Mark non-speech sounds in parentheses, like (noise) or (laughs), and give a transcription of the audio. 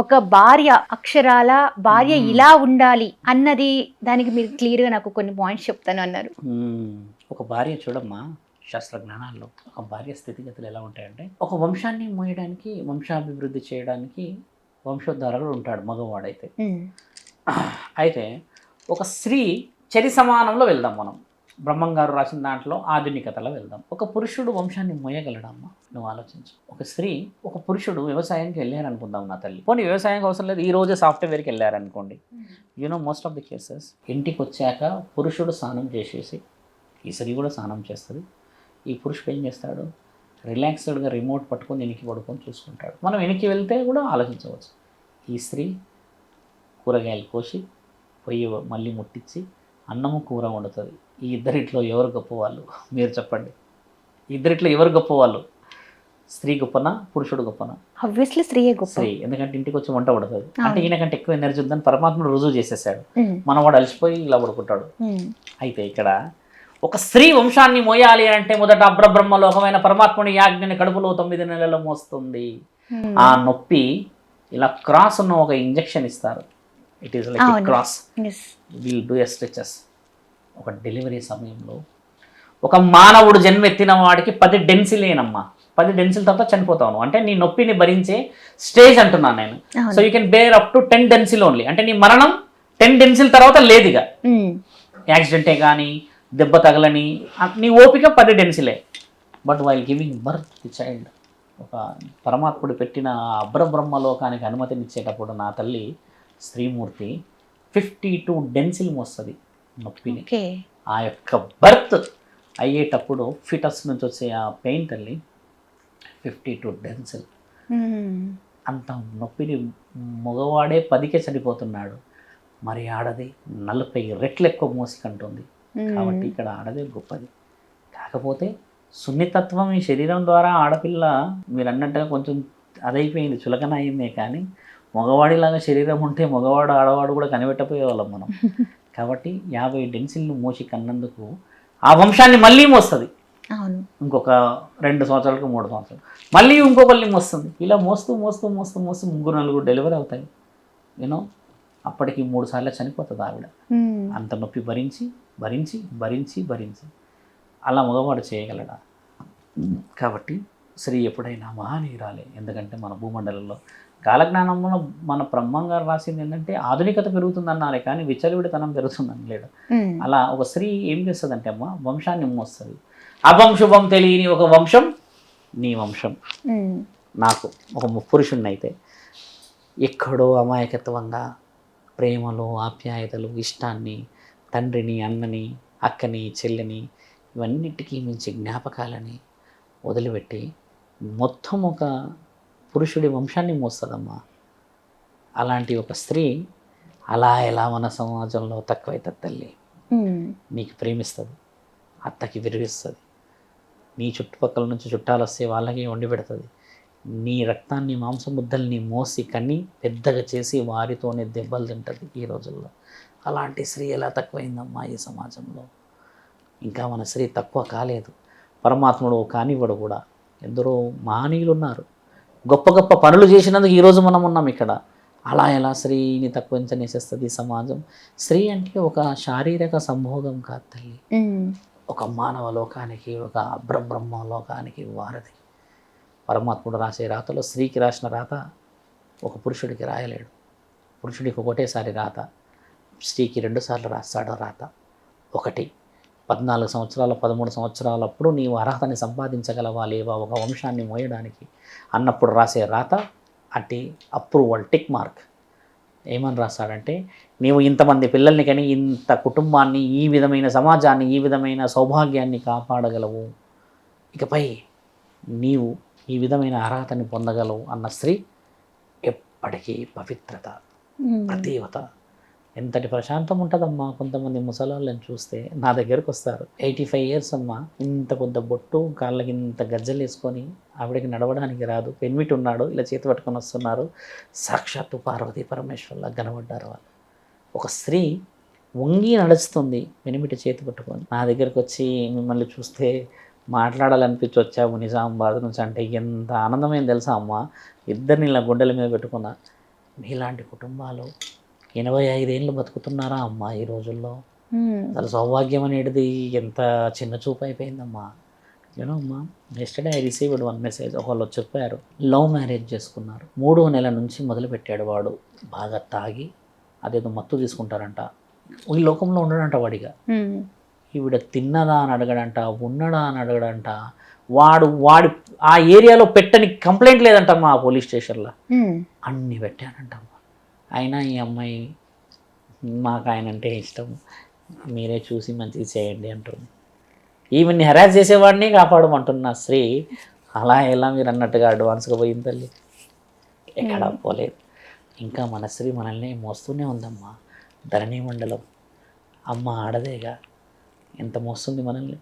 ఒక భార్య అక్షరాల భార్య. ఇలా ఉండాలి అన్నది దానికి మీరు క్లియర్గా నాకు కొన్ని పాయింట్స్ చెప్తాను అన్నారు. ఒక భార్య చూడమ్మా శాస్త్ర జ్ఞానాల్లో ఒక భార్య స్థితిగతులు ఎలా ఉంటాయంటే ఒక వంశాన్ని మోయడానికి వంశాభివృద్ధి చేయడానికి వంశోద్ధారకుడు ఉంటాడు మగవాడైతే. అయితే ఒక స్త్రీ చరి సమానంలో వెళ్దాం మనం బ్రహ్మం గారు రాసిన దాంట్లో ఆధునికతలో వెళ్దాం. ఒక పురుషుడు వంశాన్ని మోయగలడమ్మా నువ్వు ఆలోచించు. ఒక స్త్రీ ఒక పురుషుడు వ్యవసాయానికి వెళ్ళారనుకుందాం నా తల్లి. పోనీ వ్యవసాయానికి అవసరం లేదు ఈ రోజే సాఫ్ట్వేర్కి వెళ్ళారనుకోండి. You know most of the cases ఇంటికి వచ్చాక పురుషుడు స్నానం చేసేసి ఈ స్త్రీ కూడా స్నానం చేస్తుంది. ఈ పురుషుడు ఏం చేస్తాడు? రిలాక్స్డ్గా రిమోట్ పట్టుకొని వెనక్కి పడుకొని చూసుకుంటాడు. మనం వెనక్కి వెళ్తే కూడా ఆలోచించవచ్చు. ఈ స్త్రీ కూరగాయలు కోసి పొయ్యి మళ్ళీ ముట్టించి అన్నము కూర వండుతుంది. ఈ ఇద్దరిట్లో ఎవరు గొప్పవాళ్ళు మీరు చెప్పండి. ఇద్దరిట్లో ఎవరు గొప్పవాళ్ళు స్త్రీ గొప్పనా పురుషుడు గొప్పనా? ఆబ్వియస్లీ స్త్రీయే గొప్ప. స్త్రీ. ఎందుకంటే ఇంటికి వచ్చి వంట పడుతుంది. అంటే అవును. ఈయనకంటే ఎక్కువ ఎనర్జీ ఉందని పరమాత్ముడు రుజువు చేసేసాడు. మనవాడు అలసిపోయి ఇలా పడుకుంటాడు. అయితే ఇక్కడ ఒక స్త్రీ వంశాన్ని మోయాలి అంటే మొదట అబ్రబ్రహ్మ లోకమైన పరమాత్ముని యాజ్ఞని కడుపులో తొమ్మిది నెలలు మోస్తుంది. ఆ నొప్పి ఇలా క్రాస్ ఉన్న ఒక ఇంజెక్షన్ ఇస్తారు. It is like. Cross. Will do a stretches ఒక డెలివరీ సమయంలో ఒక మానవుడు జన్మెత్తిన వాడికి పది డెన్సిలేనమ్మా పది డెన్సిల్ తర్వాత చనిపోతావు అంటే నీ నొప్పిని భరించే స్టేజ్ అంటున్నాను నేను. So you can bear up to ten డెన్సిల్ only అంటే నీ మరణం టెన్ డెన్సిల్ తర్వాత లేదు ఇక మ్మ్. యాక్సిడెంటే కానీ దెబ్బ తగలని నీ ఓపిక పది డెన్సిలే but while giving birth the child ఒక పరమాత్ముడు పెట్టిన ఆ అబ్రబ్రహ్మ లోకానికి అనుమతినిచ్చేటప్పుడు నా తల్లి స్త్రీమూర్తి ఫిఫ్టీ టూ డెన్సిల్ మోస్తుంది నొప్పిని. ఆ యొక్క బర్త్ అయ్యేటప్పుడు ఫిటస్ నుంచి వచ్చే ఆ పెయిన్ తల్లి ఫిఫ్టీ టూ డెన్సిల్. అంత నొప్పిని మగవాడే పదికే చనిపోతున్నాడు. మరి ఆడది నలభై రెట్లు ఎక్కువ మోసికంటుంది కాబట్టి. ఇక్కడ ఆడదే గొప్పది. కాకపోతే సున్నితత్వం ఈ శరీరం ద్వారా ఆడపిల్ల మీరు అన్నట్టుగా కొంచెం అదైపోయింది చులకన అయిందే కానీ మగవాడిలాగా శరీరం ఉంటే మగవాడు ఆడవాడు కూడా కనిపెట్టపోయేవాళ్ళం మనం. (laughs) కాబట్టి యాభై డెన్సిల్ను మోసి కన్నందుకు ఆ వంశాన్ని మళ్ళీ మోస్తుంది. అవును. ఇంకొక రెండు సంవత్సరాలకు మూడు సంవత్సరాలు. మళ్ళీ ఇంకొకరిని మోస్తుంది. ఇలా మోస్తూ మోస్తూ మోస్తూ మోస్తూ ముగ్గురు నలుగురు డెలివరీ అవుతాయి. యూనో అప్పటికి మూడు సార్లు చనిపోతుంది ఆవిడ. అంత నొప్పి భరించి భరించి భరించి భరించి. అలా మగవాడు చేయగలడా? కాబట్టి స్త్రీ ఎప్పుడైనా మహానీయురాలే ఎందుకంటే మన భూమండలంలో కాలజ్ఞానంలో మన బ్రహ్మం గారు రాసింది ఏంటంటే ఆధునికత పెరుగుతుందన్నారే కానీ విచ్చలవిడితనం పెరుగుతుందని లేడు మ్మ్. అలా ఒక స్త్రీ ఏం చేస్తుందంటే అమ్మ వంశాన్ని మోస్తుంది అభం శుభం తెలియని ఒక వంశం నీ వంశం. నాకు ఒక పురుషుణ్ణి అయితే ఎక్కడో అమాయకత్వంగా ప్రేమలు ఆప్యాయతలు ఇష్టాన్ని తండ్రిని అన్నని అక్కని చెల్లిని ఇవన్నిటికీ మించి జ్ఞాపకాలని వదిలిపెట్టి మొత్తం ఒక పురుషుడి వంశాన్ని మోస్తుందమ్మా. అలాంటి ఒక స్త్రీ అలా ఎలా మన సమాజంలో తక్కువైతే తల్లి. నీకు ప్రేమిస్తుంది అత్తకి విరిగిస్తుంది నీ చుట్టుపక్కల నుంచి చుట్టాలు వస్తే వాళ్ళకి వండి పెడుతుంది. నీ రక్తాన్ని మాంసం ముద్దల్ని మోసి కన్ని పెద్దగా చేసి వారితోనే దెబ్బలు తింటుంది ఈ రోజుల్లో. అలాంటి స్త్రీ ఎలా తక్కువైందమ్మా ఈ సమాజంలో? ఇంకా మన స్త్రీ తక్కువ కాలేదు. పరమాత్ముడు కానివ్వడు కూడా. ఎందరో మహనీయులు ఉన్నారు గొప్ప గొప్ప పనులు చేసినందుకు ఈరోజు మనం ఉన్నాం ఇక్కడ. అలా ఎలా స్త్రీని తక్కువించనేసేస్తుంది ఈ సమాజం? స్త్రీ అంటే ఒక శారీరక సంభోగం కాదు తల్లి. ఒక మానవ లోకానికి ఒక అబ్రబ్రహ్మ లోకానికి వారధి. పరమాత్ముడు రాసే రాతలో స్త్రీకి రాసిన రాత ఒక పురుషుడికి రాయలేడు. పురుషుడికి ఒకటేసారి రాత స్త్రీకి రెండుసార్లు రాస్తాడు రాత. ఒకటి. పద్నాలుగు సంవత్సరాల పదమూడు సంవత్సరాలప్పుడు నీవు అర్హతని సంపాదించగలవా లేవా? ఒక వంశాన్ని మోయడానికి అన్నప్పుడు రాసే రాత అట్టి అప్రూవల్ టిక్ మార్క్. ఏమని రాస్తాడంటే నీవు ఇంతమంది పిల్లల్ని కానీ ఇంత కుటుంబాన్ని ఈ విధమైన సమాజాన్ని ఈ విధమైన సౌభాగ్యాన్ని కాపాడగలవు. ఇకపై నీవు ఈ విధమైన అర్హతని పొందగలవు అన్న స్త్రీ ఎప్పటికీ పవిత్రత. ప్రతీవత ఎంతటి ప్రశాంతం ఉంటుందమ్మా కొంతమంది ముసలాళ్ళని చూస్తే? నా దగ్గరకు వస్తారు. ఎయిటీ ఫైవ్ ఇయర్స్ అమ్మా. ఇంత కొంత బొట్టు కాళ్ళకి ఇంత గజ్జలు వేసుకొని ఆవిడకి నడవడానికి రాదు. పెన్మిట్ ఉన్నాడు ఇలా చేతి పట్టుకొని వస్తున్నారు. సాక్షాత్తు పార్వతీ పరమేశ్వర్లా కనబడ్డారు వాళ్ళు. ఒక స్త్రీ వంగి నడుస్తుంది పెనిమిటి చేతి పట్టుకొని. నా దగ్గరకు వచ్చి మిమ్మల్ని చూస్తే మాట్లాడాలనిపించి వచ్చావు నిజామాబాద్ నుంచి అంటే ఎంత ఆనందమైంది తెలుసా అమ్మ? ఇద్దరిని ఇలా గుండెల మీద పెట్టుకున్నా. మీలాంటి కుటుంబాలు ఎనభై ఐదేళ్ళు బతుకుతున్నారా అమ్మా ఈ రోజుల్లో. అసలు సౌభాగ్యం అనేది ఎంత చిన్న చూపు అయిపోయిందమ్మా. యూనో అమ్మా yesterday I received one message ఒకళ్ళు చెప్పారు లవ్ మ్యారేజ్ చేసుకున్నారు. మూడో నెల నుంచి మొదలు పెట్టాడు వాడు. బాగా తాగి అదేదో మత్తు తీసుకుంటారంట. ఈ లోకంలో ఉండడంట వాడిగా. ఈవిడ తిన్నదా అని అడగడంట ఉన్నడా అని అడగడంట. వాడు వాడి ఆ ఏరియాలో పెట్టని కంప్లైంట్ లేదంటమ్మా ఆ పోలీస్ స్టేషన్లో. అన్ని పెట్టానంటమ్మా అయినా ఈ అమ్మాయి మాకు ఆయన అంటే ఇష్టం. మీరే చూసి మంచిగా చేయండి అంటుంది. ఈమెన్ని హెరాస్ చేసేవాడిని కాపాడమంటున్న స్త్రీ అలా ఎలా మీరు అన్నట్టుగా అడ్వాన్స్గా పోయింది తల్లి? ఎక్కడా పోలేదు. ఇంకా మన స్త్రీ మనల్ని మోస్తూనే ఉందమ్మా. ధరణి మండలం. అమ్మ ఆడదేగా. ఎంత మోస్తుంది మనల్ని?